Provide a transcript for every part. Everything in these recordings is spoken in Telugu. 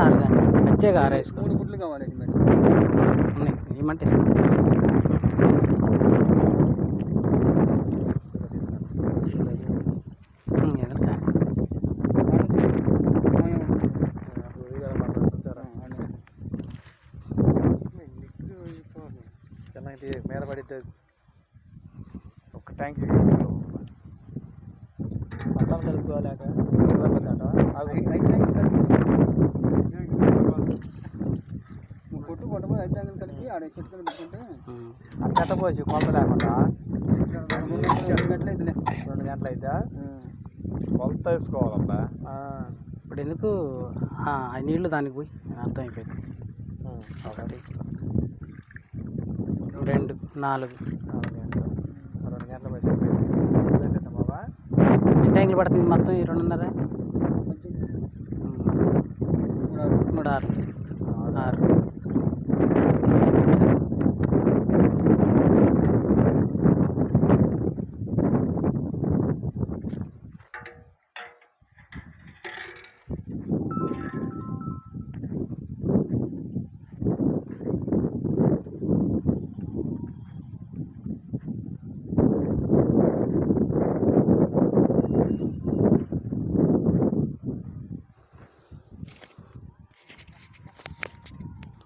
ఆరు కానీ మధ్యగా ఆరు వేసుకో మూడు గుడ్లు కావాలి ఇది మరి ఉన్నాయి ఏమంటే ఇస్తాం ఉమ్, ఏదైనా కానీ. ಚೆನ್ನಾಗಿ ಮೇಲೆ ಪಡಿತು ఒక ట్యాంక్ పక్కన కలుపుకోలేక ఐదు ట్యాంకులు కలిపి ఆడ చెట్టుకొని పెట్టుకుంటే ఉమ్. అట్ట పోసి కొలత లేకుండా రెండు గంటలు రెండు రెండు అయితే ఆ. కొలత వేసుకోవాలబ్బా. ఇప్పుడు ఎందుకు? ఆ నీళ్ళు దానికి పోయి. అర్థమైపోయింది. ఒకటి రెండు నాలుగు. నాలుగు గంటలు. రెండు గంటల బాబా ఎన్ని ట్యాంకులు పడుతుంది మొత్తం ఈ రెండున్నర కొంచెం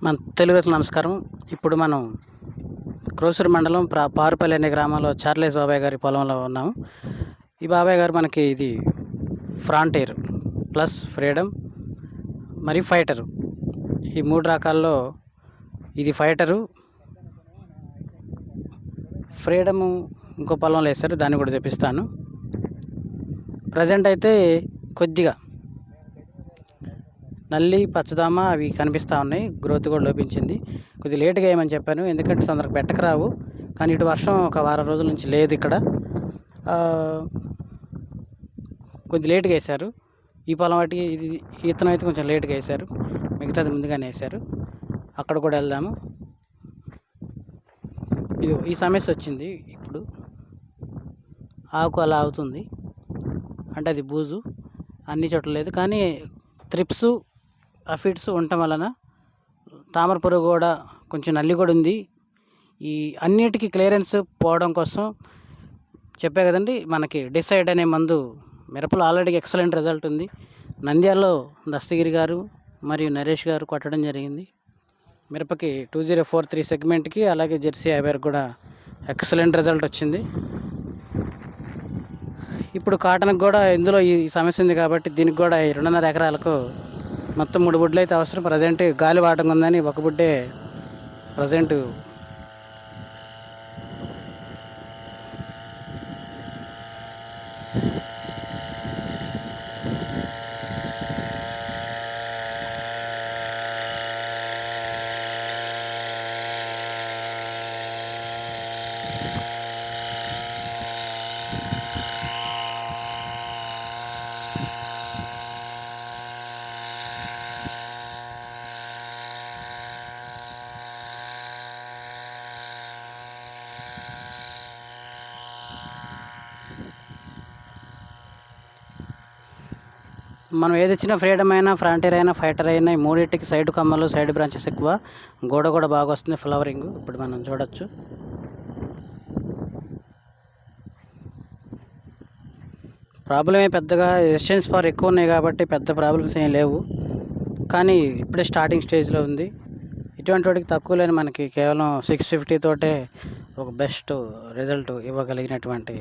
మన తెలుగు నమస్కారం. ఇప్పుడు మనం క్రోసూరు మండలం ప్రా పారుపల్లి అనే గ్రామంలో చార్లెస్ బాబాయ్ గారి పొలంలో ఉన్నాము. ఈ బాబాయ్ గారు మనకి ఇది ఫ్రాంటీర్ ప్లస్ ఫ్రీడమ్ మరి ఫైటరు. ఈ మూడు రకాల్లో ఇది ఫైటరు. ఫ్రీడము ఇంకో పొలంలో వేస్తారు దాన్ని కూడా చూపిస్తాను. ప్రజెంట్ అయితే కొద్దిగా నల్లి పచ్చదామ అవి కనిపిస్తూ ఉన్నాయి. గ్రోత్ కూడా లోపించింది. కొద్దిగా లేట్గా వేయమని చెప్పాను. ఎందుకంటే తొందరగా పెట్టక రావు. కానీ ఇటు వర్షం ఒక వారం రోజుల నుంచి లేదు ఇక్కడ. కొద్ది లేట్గా వేశారు. ఈ పొలం వాటికి ఇది ఇతను విత్తనం అయితే కొంచెం లేట్గా వేశారు. మిగతాది ముందుగానే వేశారు. అక్కడ కూడా వెళ్దాము. ఇది ఈ సమస్య వచ్చింది ఇప్పుడు. ఆకు అలా అవుతుంది. అంటే అది బూజు. అన్ని చోట్ల లేదు. కానీ త్రిప్స్ అఫిడ్స్ ఉండటం వలన తామర పురుగు కూడా కొంచెం నల్లి కూడా ఉంది. ఈ అన్నిటికీ క్లియరెన్స్ పోవడం కోసం చెప్పే కదండి మనకి డిసైడ్ అనే మందు మిరపలో ఆల్రెడీ ఎక్సలెంట్ రిజల్ట్ ఉంది. నంద్యాలలో దస్తగిరి గారు మరియు నరేష్ గారు కొట్టడం జరిగింది. మిరపకి టూ జీరో ఫోర్ త్రీ సెగ్మెంట్కి అలాగే జెర్సీ ఐబర్ కూడా ఎక్సలెంట్ రిజల్ట్ వచ్చింది. ఇప్పుడు కాటన్కి కూడా ఇందులో ఈ సమస్య ఉంది కాబట్టి దీనికి కూడా రెండున్నర ఎకరాలకు మొత్తం మూడు బుడ్లు అయితే అవసరం. ప్రజెంట్ గాలి వాటం ఉందని ఒక బుడ్డే ప్రజెంట్ మనం ఏది ఇచ్చినా ఫ్రీడమ్ అయినా ఫ్రాంటీర్ అయినా ఫైటర్ అయినా ఈ మూడింటికి సైడ్ కమ్మలు సైడ్ బ్రాంచెస్ ఎక్కువ. గోడ కూడా బాగా వస్తుంది ఫ్లవరింగ్ ఇప్పుడు మనం చూడొచ్చు. ప్రాబ్లం ఏ పెద్దగా ఎస్టెన్స్ పవర్ ఎక్కువ ఉన్నాయి కాబట్టి పెద్ద ప్రాబ్లమ్స్ ఏం లేవు. కానీ ఇప్పుడే స్టార్టింగ్ స్టేజ్లో ఉంది. ఇటువంటి వాటికి తక్కువ లేని మనకి కేవలం సిక్స్ ఫిఫ్టీ తోటే ఒక బెస్ట్ రిజల్ట్ ఇవ్వగలిగినటువంటి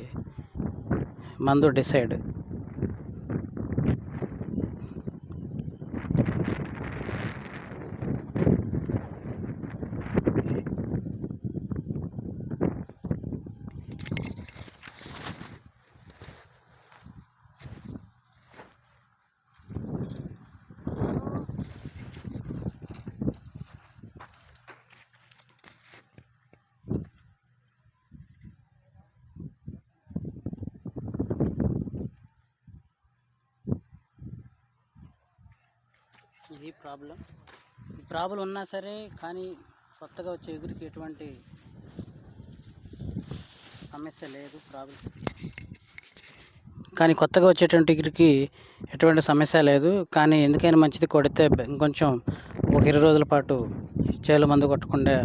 మందు డిసైడ్ ఇది ప్రాబ్లం. ఈ ప్రాబ్లం ఉన్నా సరే కానీ కొత్తగా వచ్చే ఎగురికి ఎటువంటి సమస్య లేదు ప్రాబ్లం. కానీ కొత్తగా వచ్చేటువంటి ఎగురికి ఎటువంటి సమస్య లేదు. కానీ ఎందుకైనా మంచిది కొడితే ఇంకొంచెం ఒక ఇరవై రోజుల పాటు చేలు మందు కొట్టకుండా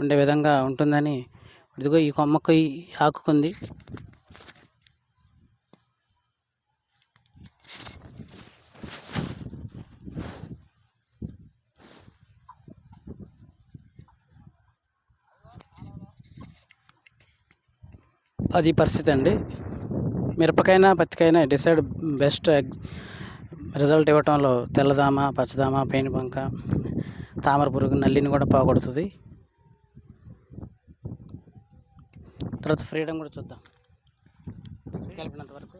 ఉండే విధంగా ఉంటుందని. ఇదిగో ఈ కొమ్మకు ఈ ఆకుకుంది. అది పరిస్థితి అండి. మిరపకైనా పత్తికైనా డిసైడ్ బెస్ట్ రిజల్ట్ ఇవ్వటంలో తెల్లదామ పచ్చదామ పేనుబంక తామర పురుగు నల్లిని కూడా పోగొడుతుంది. తర్వాత ఫ్రీడమ్ కూడా చూద్దాం. కలిపినంత వరకు